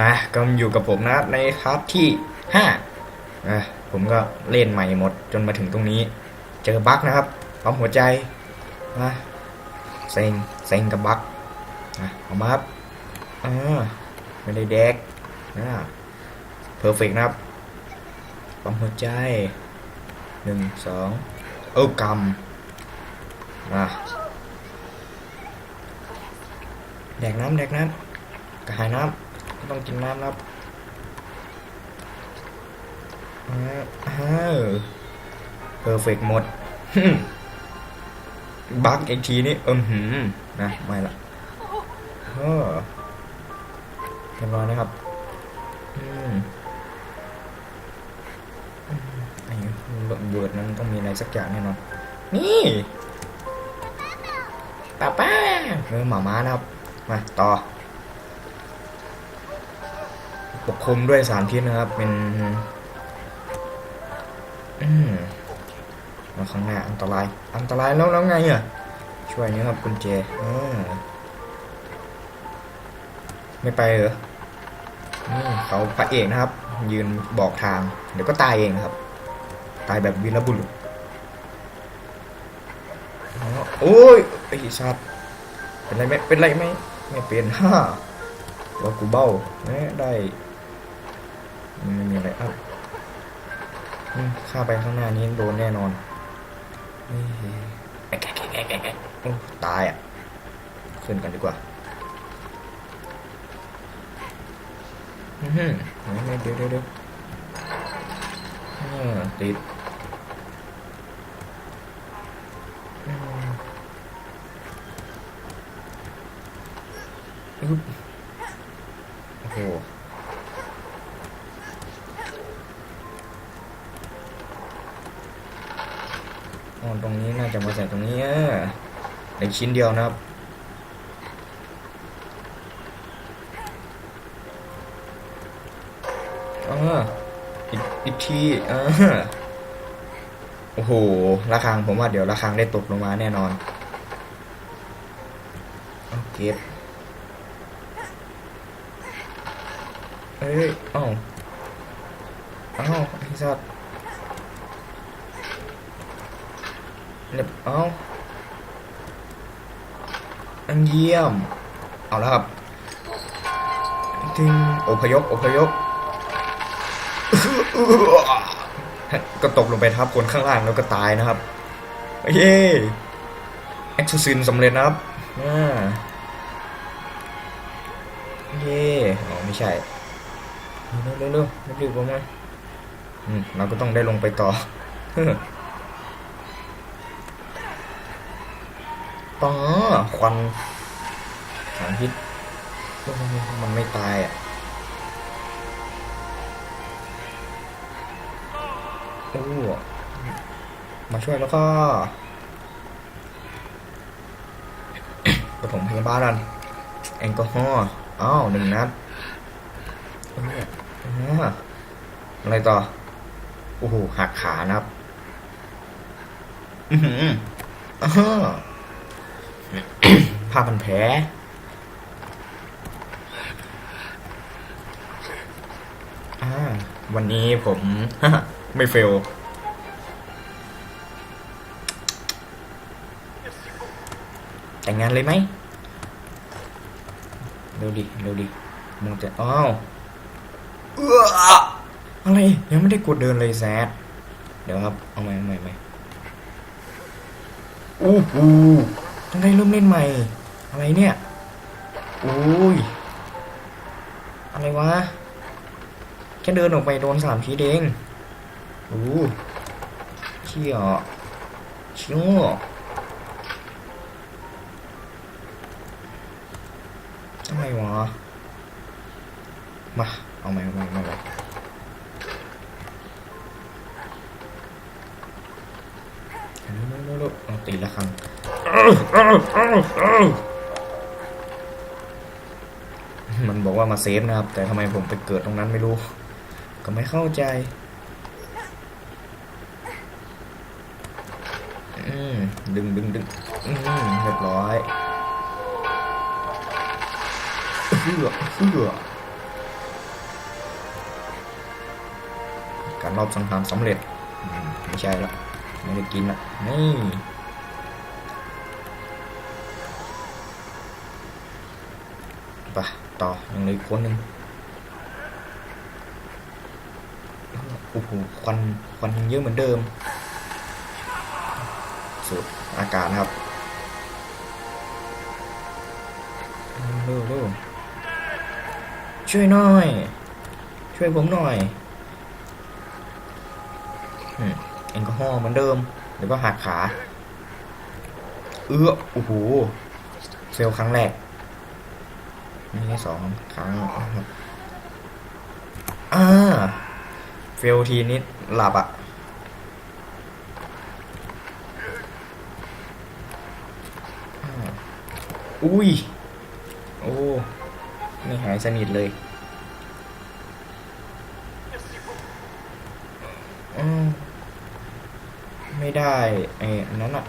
มาก็อยู่กับผมนะครับในคลาสที่ห้าอะผมก็เล่นใหม่หมดจนมาถึงตรงนี้ เจอบั๊กนะครับปั๊มหัวใจนะเซ็งเซ็งกับบั๊กนะเอามาครับอ่าไม่ได้แดกนะเพอร์เฟกนะครับปั๊มหัวใจหนึ่งสองเออกำนะแดกน้ำแดกน้ำกระหายน้ำ ต้องกินน้ำนะครับอ่าเพอร์เฟกหมดบักอีกทีนี่เอิมหืมนะไม่ละเออเรียบร้อยนะครับอืมอืมไอ้เบิร์ดนั้นต้องมีอะไรสักอย่างแน่นอนนี่ป้าป้าเออหมาม้านะครับ มา ต่อ ปกคลุมด้วยสารพิษนะครับ เป็นอืมมาข้างหน้าอันตราย อันตรายแล้วแล้วไงอะช่วยนี้ครับกุญแจไม่ไปเหรอเขาพระเอกนะครับ ยืนบอกทาง เดี๋ยวก็ตายเองครับ ตายแบบวีรบุรุษอ๋อโอ้ยไอ้สัตว์เป็นไรไหมเป็นไรไหมไม่เป็นฮ่าว่ากูเบ้าแม่ได้ ไม่มีอะไรอะอืมข้าไปข้างหน้านี้โดนแน่นอนเฮ้ยแอตายอะ ขึ้นกันดีกว่าอือหือเดี๋ยวเดี๋ยวเดี๋ยวติดโอ้โห จะมาใส่ตรงนี้ในชิ้นเดียวนะครับอออีกอีกทีเออโอ้โหระฆังผมว่าเดี๋ยวระฆังได้ตกลงมาแน่นอนเอเก็บเอ้ยอ้าเอ้าไอ้สัตว์ เรียบเอาอันเยี่ยม เอาแล้วครับทิ้งอพยพอพยพก็ตกลงไปทับคนข้างล่างแล้วก็ตายนะครับ เย้แอ็กซ์ซินสำเร็จนะครับอ่าเย้อ๋อไม่ใช่ เร็วเร็วเร็วเร็วรีบลงมาอืมเราก็ต้องได้ลงไปต่อ ป๋อควันสารพิษมันไม่ตายอะโอ้มาช่วยแล้วก็ปฐมพยาบาลกันแอลกอฮอล์อ้าวหนึ่งนัดอะไรต่อ โอ้โหหักขานะครับ อือหือ ผ้าพันแผลวันนี้ผม ไม่เฟลแต่งงานเลยไหมเร็วดิเร็วดิมึงจะอ้าวเอออะไรยังไม่ได้กดเดินเลยแซดเดี๋ยวครับ เอาใหม่เอาใหม่เอาใหม่อู้หูต้องได้เริ่มเล่นใหม่ อะไรเนี่ยอุ้ยอะไรวะแค่เดินออกไปโดนสามทีเองอู้เชี่ยเชี่ยอะไรวะมาเอาใหมเอาใหม่เอาใหม่เร็วๆๆๆเอาตีละครั้ง บอกว่ามาเซฟนะครับ แต่ทำไมผมไปเกิดตรงนั้นไม่รู้ ก็ไม่เข้าใจดึงดึงดึงเรียบร้อยเพื่อเพื่อการรอบสังหารสำเร็จ ไม่ใช่ละไม่ได้กินละนี่ปะ ต่อยังเหลยคนหนึ่งโอ้โหควันควันยังเยอะเหมือนเดิม สูดอากาศนะครับเร็วเร็วช่วยหน่อย ช่วยผมหน่อยอืมแอลกอฮอล์เหมือนเดิมหรือว่าหักขา เอื้อโอ้โหเซลครั้งแรก นี่สองครั้งนะครับอ่าเฟลทีนิดหลับอะอ่าอุ้ย โอ้ ไม่หายสนิทเลยอืมไม่ได้ไอ้นั้นอะ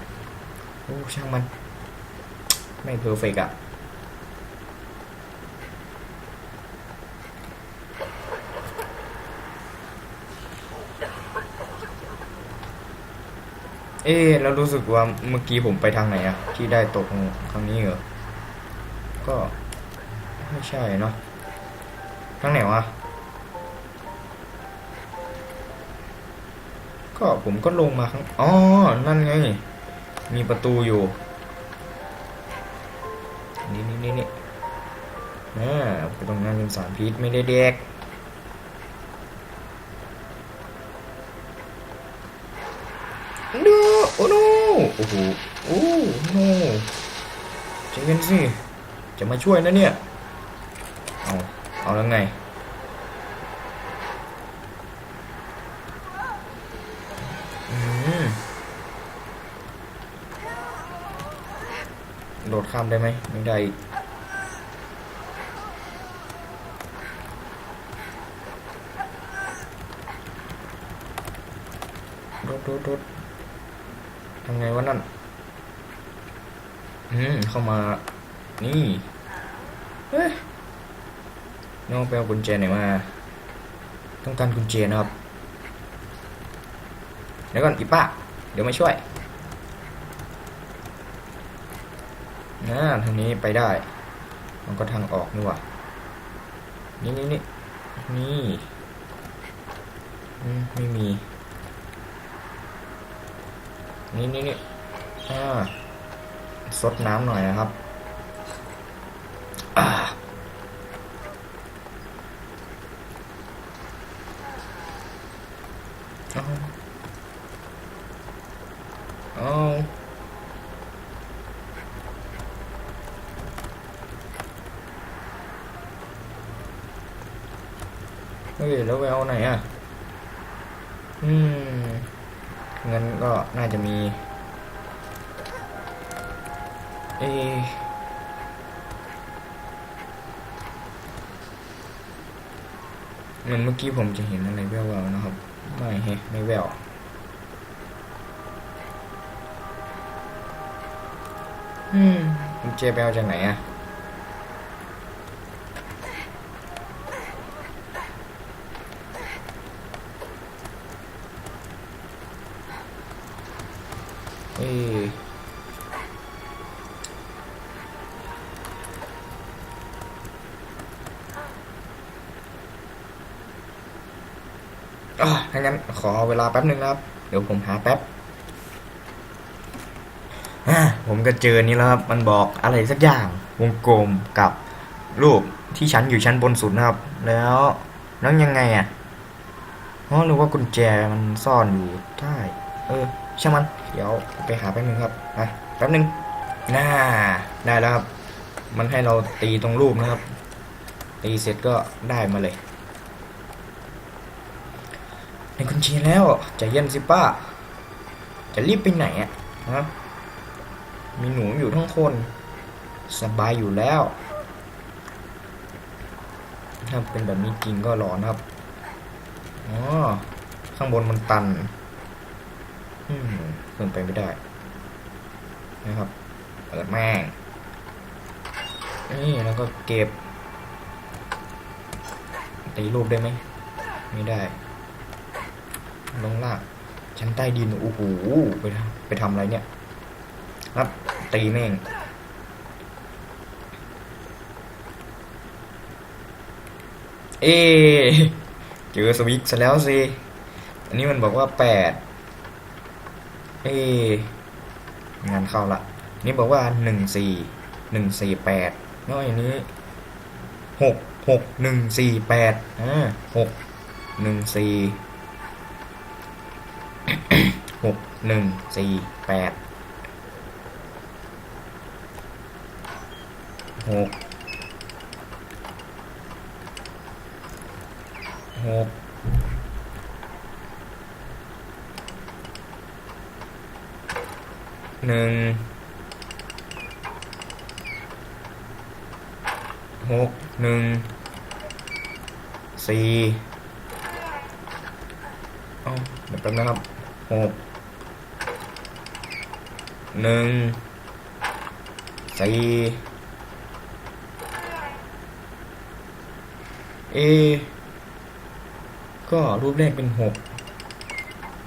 โอ้ ช่างมัน ไม่เพอร์เฟกอะ เอ๊แล้วรู้สึกว่าเมื่อกี้ผมไปทางไหนอะที่ได้ตกครั้งนี้เหรอ ก็ไม่ใช่เนาะทางไหนวะ ก็ผมก็ลงมาข้างอ๋อ นั่นไง มีประตูอยู่ นี่นี่นี่นี่อ่ไปตรงนั้นเป็นสารพิษไม่ได้เด็ก โนโอ้โน โอ้โห โอ้โนใจเย็นสิ จะมาช่วยนะเนี่ย เอา เอาแล้วไง โดดข้ามได้ไหมไม่ได้โดดโดดโดด ทำไงวะนั่น อืม เข้ามา นี่เฮ้ยน้องไปเอากุญแจไหนมา ต้องการกุญแจนะครับ เดี๋ยวก่อนอีป้า เดี๋ยวมาช่วยนะทางนี้ไปได้ มันก็ทางออกนี่ว่านี่นี่นี่นี่ไม่มี นี่นี่นี่อ่าซดน้ำหน่อยนะครับอ่าเอาเอาเฮ้ยแล้วไปเอาไหนอะ อืม งินก็น่าจะมี เอะเหมือนเมื่อกี้ผมจะเห็นอะไรแววๆนะครับ ไม่เฮะไม่แววอืมคุณเจไปเอาจากไหนอะเอ้ยอะถ้างั้นขอเวลา แป๊บหนึ่งครับ เดี๋ยวผมหาแป๊บอะผมก็เจอนี่แล้วครับ มันบอกอะไรสักอย่าง วงกลมกับรูปที่ชั้นอยู่ชั้นบนสุดนะครับ แล้วแล้วยังไงอะอ๋อหรือว่ากุญแจมันซ่อนอยู่ใต้เออช่างมัน เดี๋ยวไปหาแป๊บนึงครับไปแป๊บนึงน่าได้แล้วครับ มันให้เราตีตรงรูปนะครับ ตีเสร็จก็ได้มาเลย ในกุญแจแล้วใจเย็นสิป้า จะรีบไปไหนอะฮะมีหนูอยู่ทั้งคน สบายอยู่แล้ว ถ้าเป็นแบบนี้จริงก็หลอนครับอ๋อข้างบนมันตัน อืมเป็นไปไม่ได้นะครับเปิดแม่งนี่แล้วก็เก็บตีรูปได้ไหมไม่ได้ ลงล่างชั้นใต้ดินโอ้โหไปทำไปทำอะไรเนี่ยรับตีแม่งเอเจอสวิกซะแล้วสิอันนี้มันบอกว่าแปดเองานเข้าละนี่บอกว่าหนึ่งสี่หนึ่งสี่แปดน้อยอันนี้หกหกหนึ่งสี่แปดอ่าหกหนึ่งสี่ หกหนึ่งสี่แปดหกหกหนึ่งหกหนึ่งสี่เอ้าเดี๋ยวแป๊บนะครับหก หนึ่งสี่เอก็รูปแรกเป็นหก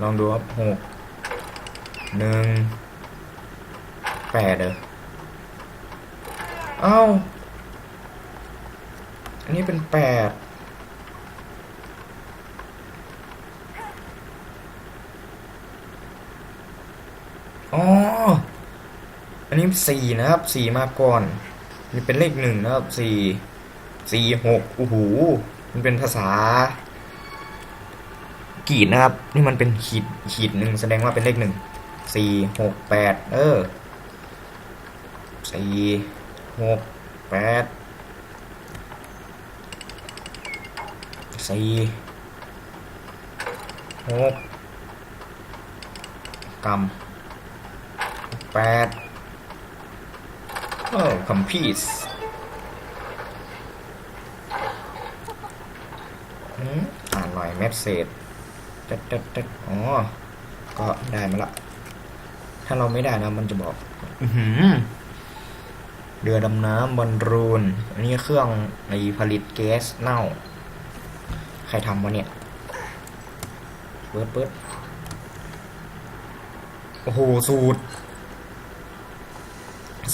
ลองดูครับหกหนึ่งแปดเด้อเอ้า อันนี้เป็นแปด อ๋อ อันนี้ สี่นะครับสี่มาก่อนนี่เป็นเลขหนึ่งนะครับสี่สี่หกโอ้โหมันเป็นภาษาขีดนะครับ นี่มันเป็นขีดขีดหนึ่งแสดงว่าเป็นเลขหนึ่งสี่หกแปดเออสี่หกแปดสี่หกกำแปด โอ้คัมพีสอืมอ่านหน่อยเมสเซจตึ๊ดตึ๊ดตึ๊ดอ๋อ ก็ได้มาละ ถ้าเราไม่ได้นะมันจะบอกอือหือเรือดำน้ำบอลรูน อันนี้เครื่องในผลิตแก๊สเน่า ใครทำวะเนี่ย เปิดเปิดโอ้โห สูตร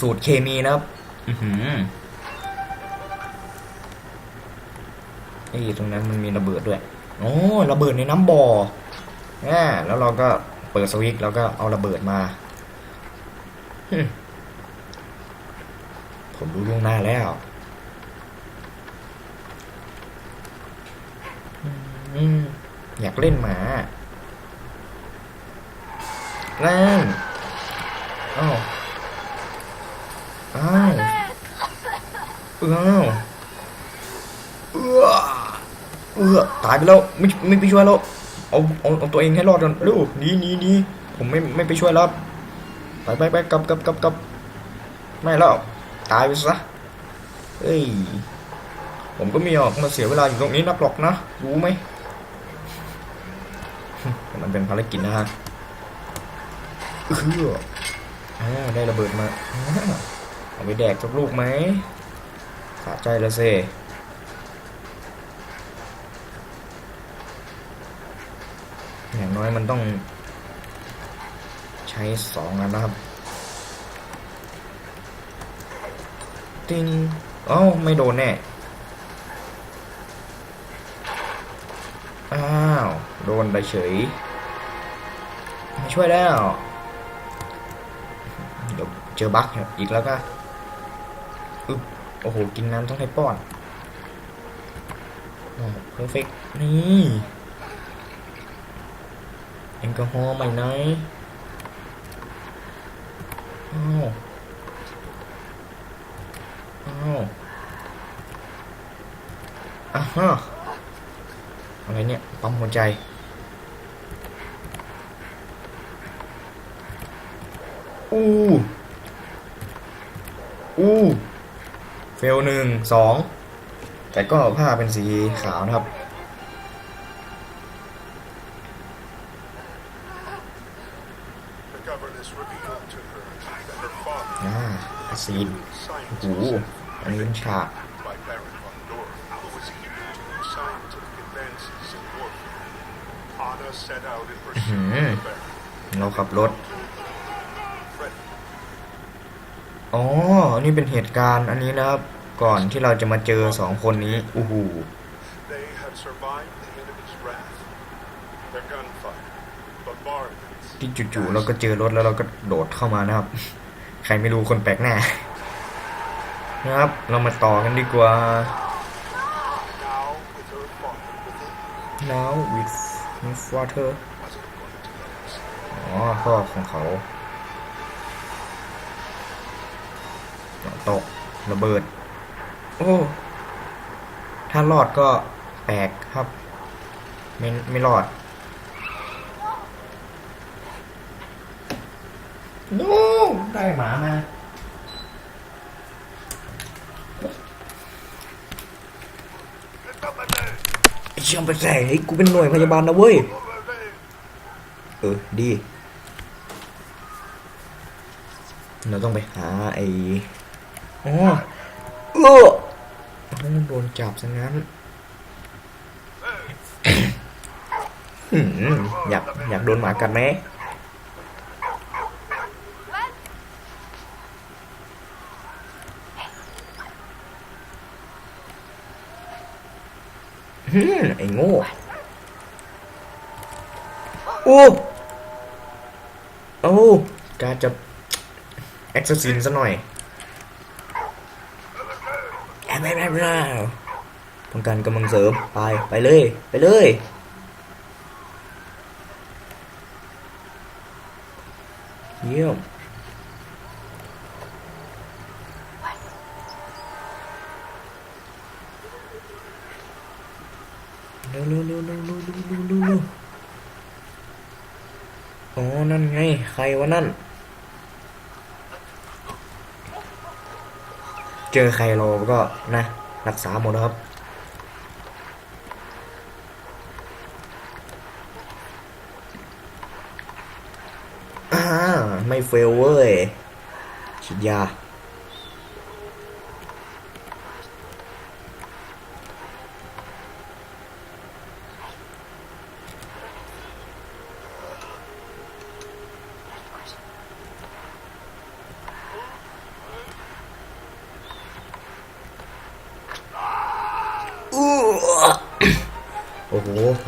สูตรเคมีนะครับ อือหือไอ้ตรงนั้นมันมีระเบิดด้วย โอ้ระเบิดในน้ำบ่ออ่าแล้วเราก็เปิดสวิตช์แล้วก็เอาระเบิดมาฮึ่มผมรู้ล่วงหน้าแล้วอยากเล่นหมานั่นอ้าว อ้าวอ้าวเอื้อเออตายไปแล้วไม่ไม่ไปช่วยแล้วเอาเอาเอาตัวเองให้รอดก่อนเร็วหนีหนีหนีผมไม่ไม่ไปช่วยแล้วไปไปไปกลับกลับกลับกลับไม่แล้วตายไปซะเฮ้ยผมก็ไม่ออกมาเสียเวลาอยู่ตรงนี้นักหรอกนะรู้ไหมมันเป็นภารกิจนะฮะเอออ่าได้ระเบิดมา เอาไปแดกสักลูกไหมสะใจละเซอย่างน้อยมันต้อง ใช้สองอันนะครับ ติงเอ้าไม่โดนแน่ อ้าว โดนไปเฉยไม่ช่วยแล้ว เดี๋ยวเจอบั๊กอีกแล้วก็ อ้โห กินน้ำต้องให้ป้อนโอ้เพอร์เฟกนี่แอลกอฮอล์ใหม่ไหนอ้าวอ้าวอะฮะอะไรเนี่ย ปั๊มหัวใจอู้อู้ ลหนึ่งสองแต่ก็ผ้าเป็นสีขาวนะครับ ซีนโอ้โหอันนี้เป็นฉากเราขับรถ อ๋อ นี่เป็นเหตุการณ์อันนี้นะครับ ก่อนที่เราจะมาเจอสองคนนี้อู้หู they have survived the enemy's wrath. Their gunfire, bombardments, ที่จู่ๆเราก็เจอรถแล้วเราก็โดดเข้ามานะครับ ใครไม่รู้คนแปลกหน้านะครับ เรามาต่อกันดีกว่า now with her father within. now with with water Wasn't going to let us. อ๋อพ่อของเขาตกระเบิด โอ้ ถ้ารอดก็แปลกครับ ไม่ไม่รอด โน้ได้หมามาไอ้เชี่ยไปใส่ไอ้กูเป็นหน่วยพยาบาลนะเว้ย เออ ดี เราต้องไปหาไอ้อ๋อเออมัน โดนจับซะงั้นหืมอยากอยากโดนหมากัดไหมหืมไอ้โง่โอ้โอ้การจะแอคซ์ซินซะหน่อย ต้องการกำลังเสริม ไป ไปเลย ไปเลย เยี่ยมวเร็วเร็วเร็วเร็วเร็วเร็วอ๋อ นั่นไง ใครวะนั่น เจอใครเราก็นะ รักษาหมดนะครับ อ่า ไม่เฟลเว้ยฉีดยา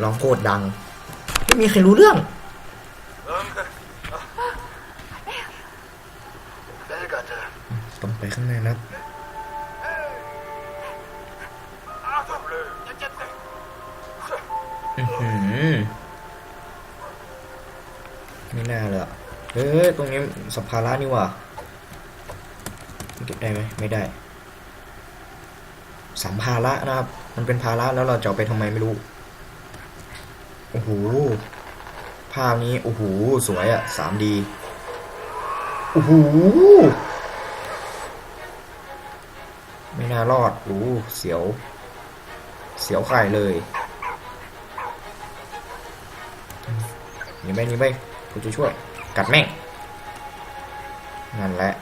ร้องโคตรดัง ไม่มีใครรู้เรื่อง ต้องไปข้างในนะอื้อหือไม่น่าเลยเฮ้ย ตรงนี้สัมภาระนี่ว่าเก็บได้ไหมไม่ได้ สัมภาระนะครับ มันเป็นภาระแล้วเราจะเอาไปทำไมไม่รู้ โอ้โห ภาพนี้ โอ้โห สวยอะ 3D โอ้โห ไม่น่ารอด โอ้เสียว เสียวไข่เลยหนี่ไปหนี่ไปกูจะช่วย กัดแม่ง นั่นแหละ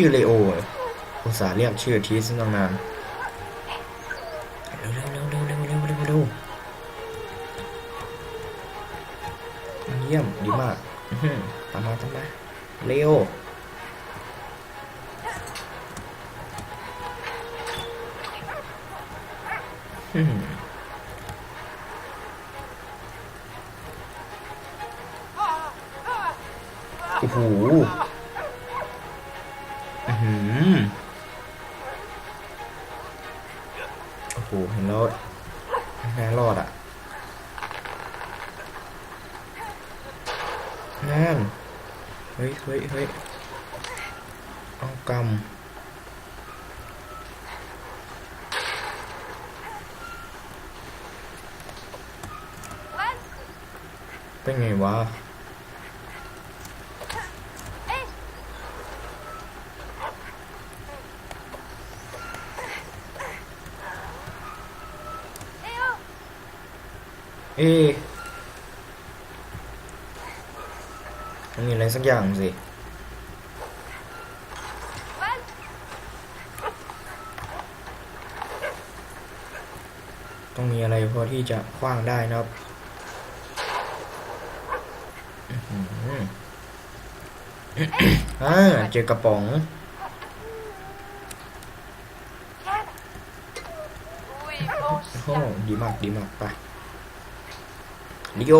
ชื่อเลโอภาษาเรียกชื่อทีสตั้งนานเร็วเร็วเร็วเร็วเร็วเร็วเร็วเยี่ยมดีมากตามมาตามมาเลโออืม เอ๊ะมันมีอะไรสักอย่างสิต้องมีอะไรพอที่จะคว้างได้นะครับอื้อหืออ่าเจอกระป๋อง Oui, bon โอ้ chien. ดีมากดีมากไป ลิโอ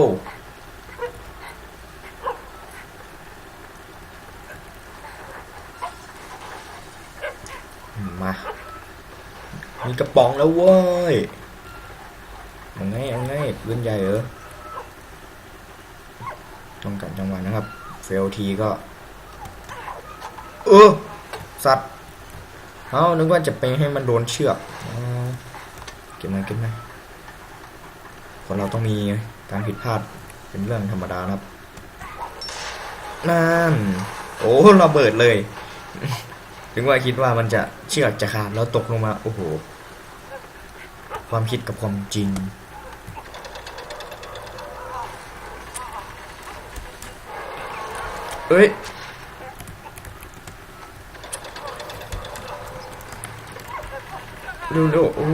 มา มีกระป๋องแล้วเว้ยเอาไงเอาไงปืนใหญ่เหรอต้องการจังหวะนะครับ เฟลทีก็ เออ สัตว์เอานึกว่าจะไปให้มันโดนเชือกเก็บมาเก็บมาคนเราต้องมี การผิดพลาดเป็นเรื่องธรรมดานะครับนั่นโอ้ระเบิดเลย ถึงว่าคิดว่ามันจะเชือกจะขาดแล้วตกลงมา โอ้โห ความคิดกับความจริง เอ้ยดูดูโอ้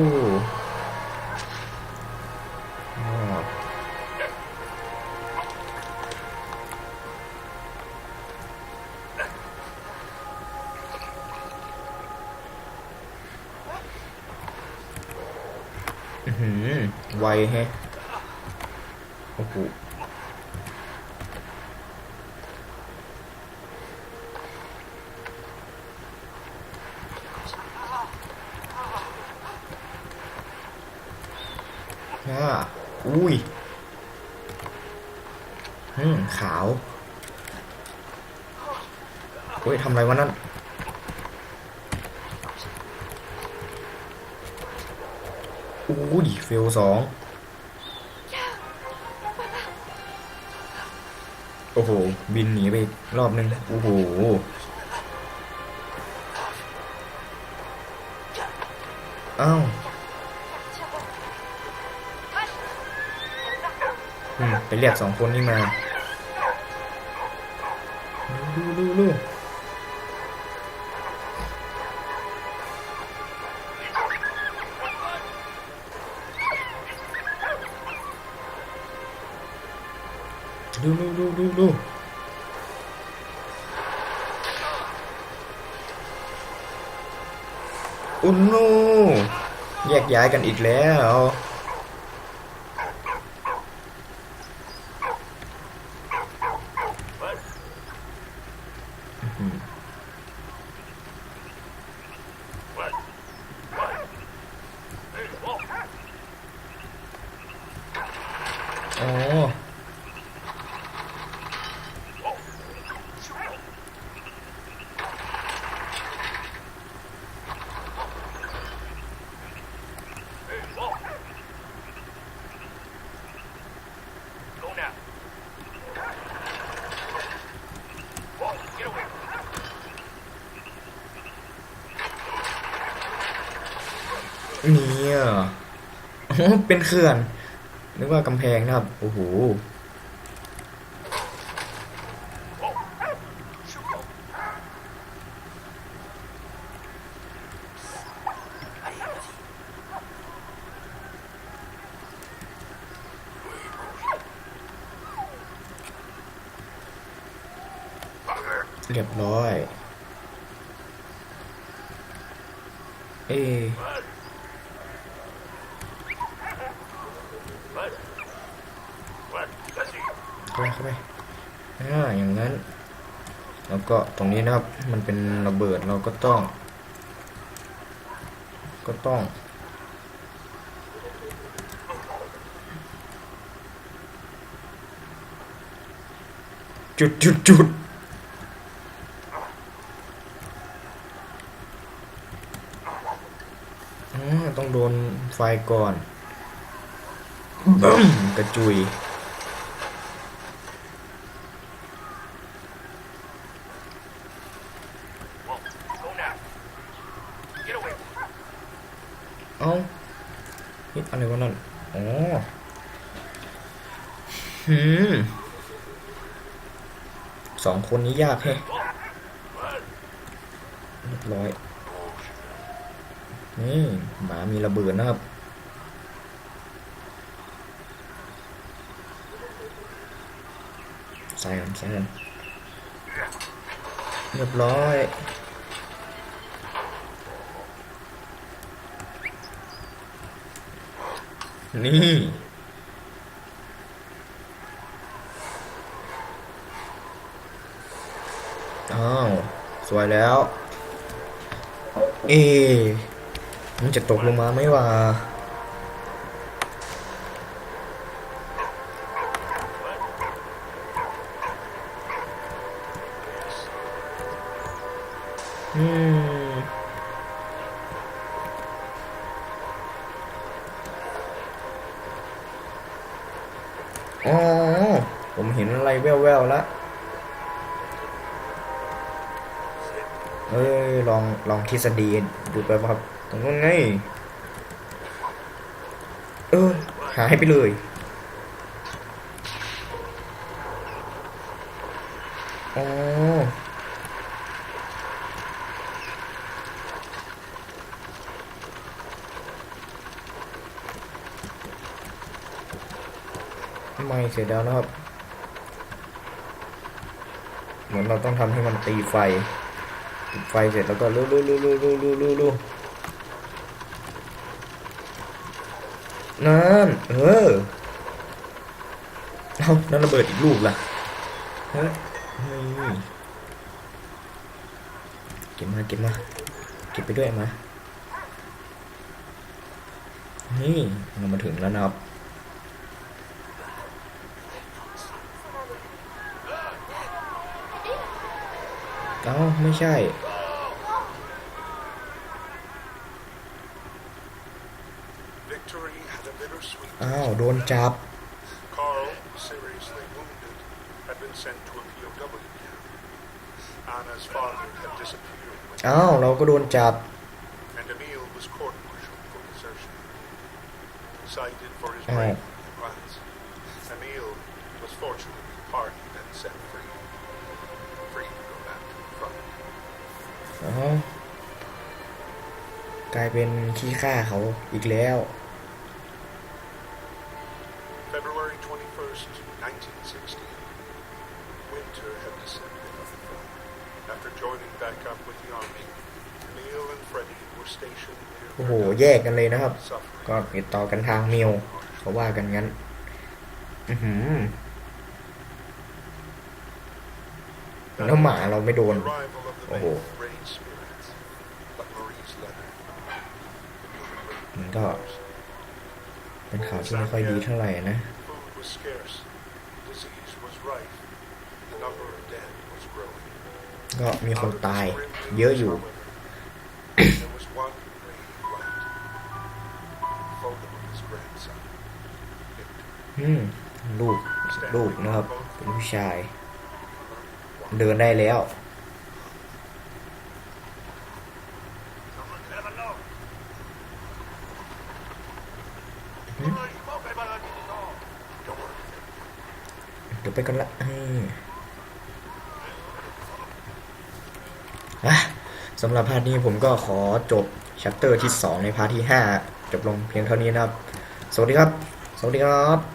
หือไวแฮะโอ้โหอ่าอุ้ยอืมขาวเฮ้ยทำอะไรวะนั่น อุ้ยเฟลสองโอ้โห บินหนีไปรอบนึง โอ้โห อ้าวอืมไปเรียกสองคนนี้มา ดูดูดู ดูดูดูดูดูอุนโนแยกย้ายกันอีกแล้ว อ๋อ Go now. Get away. เนี่ยโอ้เป็นเขื่อนนึกว่ากำแพงนะครับ โอ้โห เรียบร้อย เอะ What? Let's see. เข้าไปเข้าไปอ่าอย่างนั้น แล้วก็ตรงนี้นะครับ มันเป็นระเบิดเราก็ต้อง ก็ต้อง จุดจุดจุดอ๋อต้องโดนไฟก่อนบึ้มกระจุย Whoa. Go now. Get away. เอ้าเฮ้ยอะไรวะนั่น อ๋อ หืมสอง คนนี้ยากแฮะเรียบร้อย นี่หมามีระเบิดนะครับ ใส่กันใส่กันเรียบร้อยนี่ อ้าว สวยแล้ว เอ๊มันจะตกลงมาไหมวะ ทฤษฎีดูไปครับตรงนู้นไงเออหายไปเลยอ๋อไม่เสร็จแล้วนะครับ เหมือนเราต้องทำให้มันตีไฟ ติดไฟเสร็จแล้วก็ลู่ลู่ลู่ลู่ลู่ลู่ลู่ลู่นั่นเออเอานั่นระเบิดอีกลูกล่ะเฮ้ยเฮ้ยเก็บมาเก็บมาเก็บไปด้วยมานี่เรามาถึงแล้วนะครับ เอ้าไม่ใช่ อ้าว โดนจับ อ้าว เราก็โดนจับ cited for his bravery and crimes. Emil was fortunately pardoned กลายเป็นขี้ข้าเขาอีกแล้ว February 21st, 1960. Winter had descended on the front. After joining back up with the army, Emil and Freddie were stationed near โอ้โห Verdun, แยกกันเลยนะครับ suffering ก็ติดต่อกันทางมิวเขาว่ากันงั้น อือหือแล้วหมาเราไม่โดน The arrival of the มันก็ เป็นข่าวที่ไม่ค่อยดีเท่าไหร่นะ ก็มีคนตายเยอะอยู่ อืม ลูก ลูกนะครับ เป็นผู้ชาย เดินได้แล้ว เดี๋ยว ไปกันละอืมอะสำหรับพาร์ทนี้ผมก็ขอจบชัปเตอร์ที่ 2 ในพาร์ทที่ 5 จบลงเพียงเท่านี้นะครับ สวัสดีครับ สวัสดีครับ